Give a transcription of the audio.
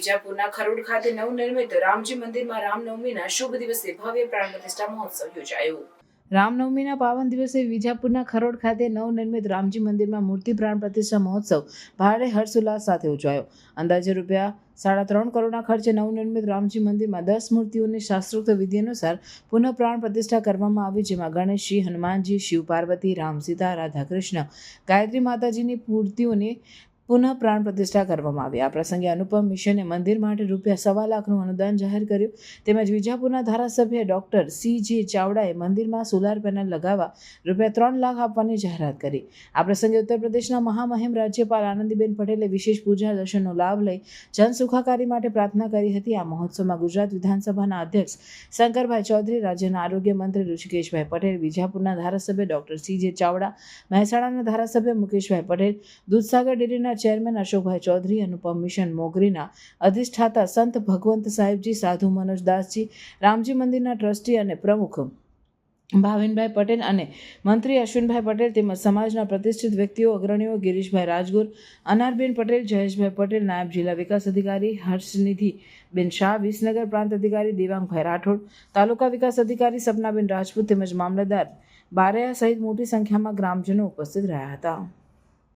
વિજાપુરના ખરોડ ખાતે નવનિર્મિત રામજી મંદિરમાં રામનવમીના શુભ દિવસે ભવ્ય પ્રાણ પ્રતિષ્ઠા મહોત્સવ યોજાયો. રામનવમીના પાવન દિવસે વિજાપુરના ખરોડ ખાતે નવનિર્મિત રામજી મંદિરમાં મૂર્તિ પ્રાણ પ્રતિષ્ઠા મહોત્સવ ભારે હર્ષોલ્લાસ સાથે ઉજવાયો. અંદાજે રૂપિયા સાડા ત્રણ કરોડના ખર્ચે નવનિર્મિત રામજી મંદિરમાં દસ મૂર્તિઓની શાસ્ત્રોક્ત વિધિ અનુસાર પુનઃ પ્રાણ પ્રતિષ્ઠા કરવામાં આવી, જેમાં ગણેશજી હનુમાનજી, શિવ પાર્વતી, રામ સીતા રાધા કૃષ્ણ ગાયત્રી માતાજીની મૂર્તિઓની પુનઃ પ્રાણ પ્રતિષ્ઠા કરવામાં આવી. આ પ્રસંગે અનુપમ મિશને મંદિર માટે રૂપિયા સવા લાખનું અનુદાન જાહેર કર્યું. તેમજ વિજાપુરના ધારાસભ્ય ડૉક્ટર સી જે ચાવડાએ મંદિરમાં સોલાર પેનલ લગાવવા રૂપિયા ત્રણ લાખ આપવાની જાહેરાત કરી. આ પ્રસંગે ઉત્તર પ્રદેશના મહામહિમ રાજ્યપાલ આનંદીબેન પટેલે વિશેષ પૂજા દર્શનનો લાભ લઈ જન સુખાકારી માટે પ્રાર્થના કરી હતી. આ મહોત્સવમાં ગુજરાત વિધાનસભાના અધ્યક્ષ શંકરભાઈ ચૌધરી, રાજ્યના આરોગ્ય મંત્રી ઋષિકેશભાઈ પટેલ, વિજાપુરના ધારાસભ્ય ડૉક્ટર સી જે ચાવડા, મહેસાણાના ધારાસભ્ય મુકેશભાઈ પટેલ, દૂધસાગર ડેરીના ચેરમેન અશોકભાઈ ચૌધરી અનુપમ મિશન મોગરીના અધિષ્ઠાતા સંત ભગવંત સાહેબજી, સાધુ મનોજ દાસજી, રામજી મંદિરના ટ્રસ્ટી અને પ્રમુખ ભાવિનભાઈ પટેલ અને મંત્રી અશ્વિનભાઈ પટેલ તેમજ સમાજના પ્રતિષ્ઠિત વ્યક્તિઓ, અગ્રણીઓ ગિરીશભાઈ રાજગુર, અનારબેન પટેલ, જયેશભાઈ પટેલ, નાયબ જિલ્લા વિકાસ અધિકારી હર્ષનિધિ બેન શાહ, વિસનગર પ્રાંત અધિકારી દેવાંગભાઈ રાઠોડ, તાલુકા વિકાસ અધિકારી સપનાબેન રાજપૂત તેમજ મામલતદાર બારૈયા સહિત મોટી સંખ્યામાં ગ્રામજનો ઉપસ્થિત રહ્યા હતા.